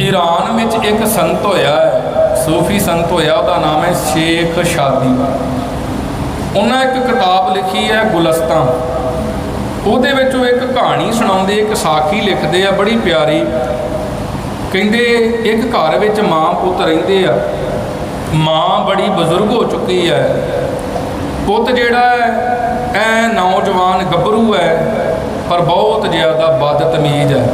Iran ਵਿੱਚ ਇੱਕ ਸੰਤ ਹੋਇਆ ਹੈ, ਸੂਫੀ ਸੰਤ ਹੋਇਆ, ਉਹਦਾ ਨਾਮ ਹੈ ਸ਼ੇਖ ਸ਼ਾਦੀ। ਉਹਨਾਂ ਇੱਕ ਕਿਤਾਬ ਲਿਖੀ ਹੈ ਗੁਲਸਤਾਂ ਉਹਦੇ ਵਿੱਚ ਉਹ ਇੱਕ ਕਹਾਣੀ ਸੁਣਾਉਂਦੇ, ਇੱਕ ਸਾਖੀ ਲਿਖਦੇ ਆ, ਬੜੀ ਪਿਆਰੀ। ਕਹਿੰਦੇ, ਇੱਕ ਘਰ ਵਿੱਚ ਮਾਂ ਪੁੱਤ ਰਹਿੰਦੇ ਆ। ਮਾਂ ਬੜੀ ਬਜ਼ੁਰਗ ਹੋ ਚੁੱਕੀ ਹੈ। ਪੁੱਤ ਜਿਹੜਾ ਹੈ, ਐ ਨੌਜਵਾਨ ਗੱਭਰੂ ਹੈ, ਪਰ ਬਹੁਤ ਜ਼ਿਆਦਾ ਬਦਤਮੀਜ਼ ਹੈ।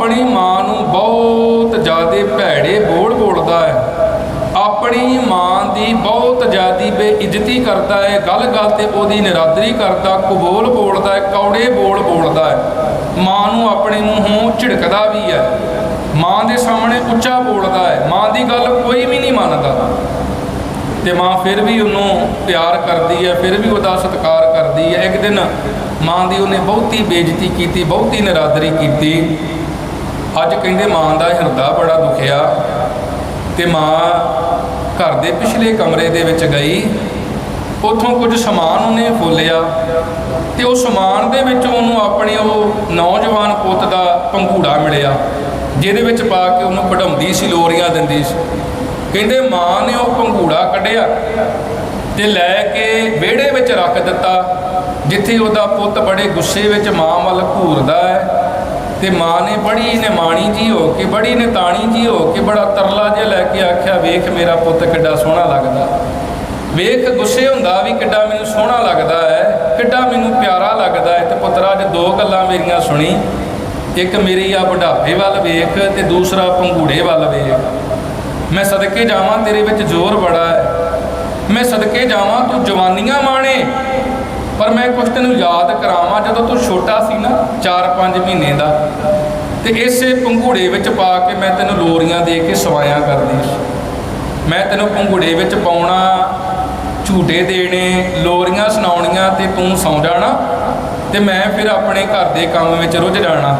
ਆਪਣੀ ਮਾਂ ਨੂੰ ਬਹੁਤ ਜ਼ਿਆਦਾ ਭੈੜੇ ਬੋਲ ਬੋਲਦਾ ਹੈ। ਆਪਣੀ ਮਾਂ ਦੀ ਬਹੁਤ ਜ਼ਿਆਦੀ ਬੇਇੱਜ਼ਤੀ ਕਰਦਾ ਹੈ ਗੱਲ ਗੱਲ ਤੇ ਉਹਦੀ ਨਿਰਾਦਰੀ ਕਰਦਾ, ਕਬੂਲ ਬੋਲਦਾ ਹੈ, ਕੌੜੇ ਬੋਲ ਬੋਲਦਾ ਹੈ। ਮਾਂ ਨੂੰ ਆਪਣੇ ਮੂੰਹੋਂ ਝਿੜਕਦਾ ਵੀ ਹੈ। ਮਾਂ ਦੇ ਸਾਹਮਣੇ ਉੱਚਾ ਬੋਲਦਾ ਹੈ, ਮਾਂ ਦੀ ਗੱਲ ਕੋਈ ਵੀ ਨਹੀਂ ਮੰਨਦਾ। ਤੇ ਮਾਂ ਫਿਰ ਵੀ ਉਹਨੂੰ ਪਿਆਰ ਕਰਦੀ ਹੈ, ਫਿਰ ਵੀ ਉਹਦਾ ਸਤਿਕਾਰ ਕਰਦੀ ਹੈ। ਇੱਕ ਦਿਨ ਮਾਂ ਦੀ ਉਹਨੇ ਬਹੁਤੀ ਬੇਇੱਜ਼ਤੀ ਕੀਤੀ, ਬਹੁਤੀ ਨਿਰਾਦਰੀ ਕੀਤੀ। ਅੱਜ ਕਹਿੰਦੇ ਮਾਂ ਦਾ ਹਿਰਦਾ ਬੜਾ ਦੁਖਿਆ ਤੇ ਮਾਂ ਘਰ ਦੇ ਪਿਛਲੇ ਕਮਰੇ ਦੇ ਵਿੱਚ ਗਈ। ਉੱਥੋਂ ਕੁਝ ਸਮਾਨ ਉਹਨੇ ਫੋਲਿਆ ਤੇ ਉਹ ਸਮਾਨ ਦੇ ਵਿੱਚ ਉਹਨੂੰ ਆਪਣੇ ਉਹ ਨੌਜਵਾਨ ਪੁੱਤ ਦਾ ਪੰਘੂੜਾ ਮਿਲਿਆ, ਜਿਹਦੇ ਵਿੱਚ ਪਾ ਕੇ ਉਹਨੂੰ ਕਢਾਉਂਦੀ ਸੀ, ਲੋਰੀਆਂ ਦਿੰਦੀ ਸੀ। ਕਹਿੰਦੇ ਮਾਂ ਨੇ ਉਹ ਪੰਘੂੜਾ ਕੱਢਿਆ ਤੇ ਲੈ ਕੇ ਵਿਹੜੇ ਵਿੱਚ ਰੱਖ ਦਿੱਤਾ, ਜਿੱਥੇ ਉਹਦਾ ਪੁੱਤ ਬੜੇ ਗੁੱਸੇ ਵਿੱਚ ਮਾਂ ਵੱਲ ਘੂਰਦਾ ਹੈ। ਤੇ ਮਾਂ ਨੇ ਬੜੀ ਨਿਮਾਣੀ ਜੀ ਹੋ ਕੇ, ਬੜੀ ਨਿਤਾਣੀ ਜੀ ਹੋ ਕੇ ਬੜਾ ਤਰਲਾ ਜਿਹਾ ਲੈ ਕੇ ਆਖਿਆ, ਵੇਖ ਮੇਰਾ ਪੁੱਤ ਕਿੱਡਾ ਸੋਹਣਾ ਲੱਗਦਾ। ਵੇਖ ਗੁੱਸੇ ਹੁੰਦਾ ਵੀ ਕਿੱਡਾ ਮੈਨੂੰ ਸੋਹਣਾ ਲੱਗਦਾ ਹੈ, ਕਿੱਡਾ ਮੈਨੂੰ ਪਿਆਰਾ ਲੱਗਦਾ ਹੈ। ਤੇ ਪੁੱਤਰਾ, ਅੱਜ ਦੋ ਗੱਲਾਂ ਮੇਰੀਆਂ ਸੁਣੀ। ਇੱਕ ਮੇਰੀ ਆ ਬੁਢਾਪੇ ਵੱਲ ਵੇਖ ਤੇ ਦੂਸਰਾ ਪੰਗੂੜੇ ਵੱਲ ਵੇਖ। ਮੈਂ ਸਦਕੇ ਜਾਵਾਂ ਤੇਰੇ ਵਿੱਚ ਜ਼ੋਰ ਬੜਾ ਹੈ। ਮੈਂ ਸਦਕੇ ਜਾਵਾਂ ਤੂੰ ਜਵਾਨੀਆਂ ਮਾਣੇ। ਪਰ ਮੈਂ ਕੁਝ ਤੈਨੂੰ ਯਾਦ ਕਰਾਵਾਂ, ਜਦੋਂ ਤੂੰ ਛੋਟਾ ਸੀ ਨਾ 4-5 ਮਹੀਨੇ ਦਾ, ਤੇ ਇਸੇ ਪੰਘੂੜੇ ਵਿੱਚ ਪਾ ਕੇ ਮੈਂ ਤੈਨੂੰ ਲੋਰੀਆਂ ਦੇ ਕੇ ਸਵਾਇਆ ਕਰਦੀ ਸੀ। ਮੈਂ ਤੈਨੂੰ ਪੰਘੂੜੇ ਵਿੱਚ ਪਾਉਣਾ, ਝੂਟੇ ਦੇਣੇ, ਲੋਰੀਆਂ ਸੁਣਾਉਣੀਆਂ ਤੇ ਤੂੰ ਸੌਂ ਜਾਣਾ ਤੇ ਮੈਂ ਫਿਰ ਆਪਣੇ ਘਰ ਦੇ ਕੰਮ ਵਿੱਚ ਰੁੱਝ ਜਾਣਾ।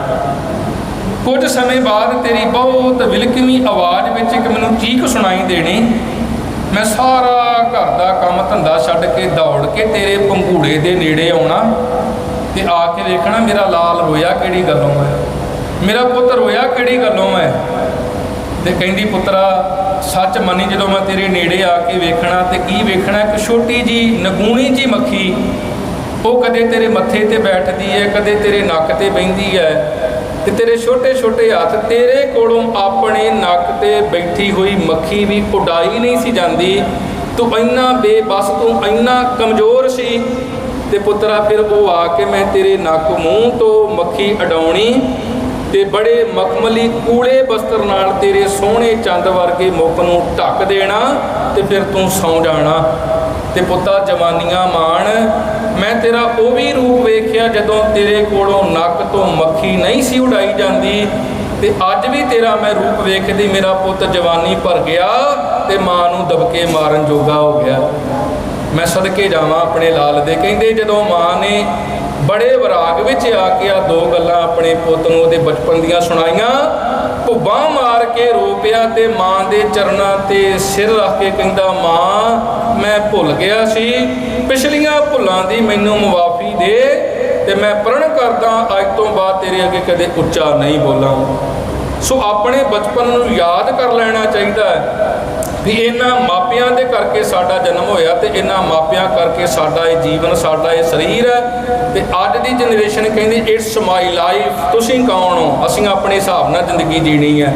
ਕੁਝ ਸਮੇਂ ਬਾਅਦ ਤੇਰੀ ਬਹੁਤ ਵਿਲਕਵੀਂ ਆਵਾਜ਼ ਵਿੱਚ ਇੱਕ ਮੈਨੂੰ ਚੀਕ ਸੁਣਾਈ ਦੇਣੀ ਮੈਂ ਸਾਰਾ ਘਰ ਦਾ ਕੰਮ ਧੰਦਾ ਛੱਡ ਕੇ ਦੌੜ ਕੇ ਤੇਰੇ ਪੰਘੂੜੇ ਦੇ ਨੇੜੇ ਆਉਣਾ ਤੇ ਆ ਕੇ ਵੇਖਣਾ ਮੇਰਾ ਲਾਲ ਰੋਇਆ ਕਿਹੜੀ ਗੱਲੋਂ ਹੈ? ਮੇਰਾ ਪੁੱਤ ਰੋਇਆ ਕਿਹੜੀ ਗੱਲੋਂ ਹੈ? ਤੇ ਕਹਿੰਦੀ, ਪੁੱਤਰਾ, ਸੱਚ ਮੰਨੀ ਜਦੋਂ ਮੈਂ ਤੇਰੇ ਨੇੜੇ ਆ ਕੇ ਵੇਖਣਾ ਤੇ ਕੀ ਵੇਖਣਾ? ਇੱਕ ਛੋਟੀ ਜੀ, ਨਗੂਣੀ ਜੀ ਮੱਖੀ, ਉਹ ਕਦੇ ਤੇਰੇ ਮੱਥੇ ਤੇ ਬੈਠਦੀ ਹੈ, ਕਦੇ ਤੇਰੇ ਨੱਕ ਤੇ ਬਹਿੰਦੀ ਹੈ ਤੇ ਤੇਰੇ ਛੋਟੇ ਛੋਟੇ ਹੱਥ ਤੇਰੇ ਕੋਲੋਂ ਆਪਣੇ ਤੇ ਬੈਠੀ ਹੋਈ ਮੱਖੀ ਵੀ ਉਡਾਈ ਨਹੀਂ ਸੀ ਜਾਂਦੀ। ਤੂੰ ਇੰਨਾ ਬੇਬਸ, ਤੂੰ ਇੰਨਾ ਕਮਜ਼ੋਰ ਸੀ। ਤੇ ਪੁੱਤਰਾ ਫਿਰ ਉਹ ਆ ਕੇ ਮੈਂ ਤੇਰੇ ਨੱਕ ਮੂੰਹ ਤੋਂ ਮੱਖੀ ਅਡਾਉਣੀ ਤੇ ਬੜੇ ਮਖਮਲੀ ਕੂਲੇ ਬਸਤਰ ਨਾਲ ਤੇਰੇ ਸੋਹਣੇ ਚੰਦ ਵਰਗੇ ਮੁਖ ਨੂੰ ਢੱਕ ਦੇਣਾ ਤੇ ਫਿਰ ਤੂੰ ਸੌਂ ਜਾਣਾ। ਤੇ ਪੁੱਤਾ ਜਵਾਨੀਆਂ ਮਾਣ, ਮੈਂ ਤੇਰਾ ਉਹ ਵੀ ਰੂਪ ਵੇਖਿਆ ਜਦੋਂ ਤੇਰੇ ਕੋਲੋਂ ਨੱਕ ਤੋਂ ਮੱਖੀ ਨਹੀਂ ਸੀ ਉਡਾਈ ਜਾਂਦੀ। ਤੇ ਅੱਜ ਵੀ ਤੇਰਾ ਮੈਂ ਰੂਪ ਵੇਖਦੀ, ਮੇਰਾ ਪੁੱਤ ਜਵਾਨੀ ਭਰ ਗਿਆ ਤੇ ਮਾਂ ਨੂੰ ਦਬਕੇ ਮਾਰਨ ਜੋਗਾ ਹੋ ਗਿਆ। ਮੈਂ ਸਦਕੇ ਜਾਵਾਂ ਆਪਣੇ ਲਾਲ ਦੇ। ਕਹਿੰਦੇ ਜਦੋਂ ਮਾਂ ਨੇ ਬੜੇ ਵਿਰਾਗ ਵਿੱਚ ਆ ਕੇ ਆ ਦੋ ਗੱਲਾਂ ਆਪਣੇ ਪੁੱਤ ਨੂੰ ਉਹਦੇ ਬਚਪਨ ਦੀਆਂ ਸੁਣਾਈਆਂ, ਭੁੱਬਾਂ ਮਾਰ ਕੇ ਰੋ ਪਿਆ ਤੇ ਮਾਂ ਦੇ ਚਰਨਾਂ ਤੇ ਸਿਰ ਰੱਖ ਕੇ ਕਹਿੰਦਾ, ਮਾਂ, ਮੈਂ ਭੁੱਲ ਗਿਆ ਸੀ। ਪਿਛਲੀਆਂ ਭੁੱਲਾਂ ਦੀ ਮੈਨੂੰ ਮੁਆਫੀ ਤੇ ਮੈਂ ਪ੍ਰਣ ਕਰਦਾ, ਅੱਜ ਤੋਂ ਬਾਅਦ ਤੇਰੇ ਅੱਗੇ ਕਦੇ ਉੱਚਾ ਨਹੀਂ ਬੋਲਾਂ ਸੋ ਆਪਣੇ ਬਚਪਨ ਨੂੰ ਯਾਦ ਕਰ ਲੈਣਾ ਚਾਹੀਦਾ ਹੈ ਵੀ ਇਹਨਾਂ ਮਾਪਿਆਂ ਦੇ ਕਰਕੇ ਸਾਡਾ ਜਨਮ ਹੋਇਆ ਤੇ ਇਹਨਾਂ ਮਾਪਿਆਂ ਕਰਕੇ ਸਾਡਾ ਇਹ ਜੀਵਨ, ਸਾਡਾ ਇਹ ਸਰੀਰ ਹੈ। ਤੇ ਅੱਜ ਦੀ ਜਨਰੇਸ਼ਨ ਕਹਿੰਦੀ ਇਟਸ ਮਾਈ ਲਾਈਫ ਤੁਸੀਂ ਕੌਣ ਹੋ? ਅਸੀਂ ਆਪਣੇ ਹਿਸਾਬ ਨਾਲ ਜ਼ਿੰਦਗੀ ਜੀਣੀ ਹੈ।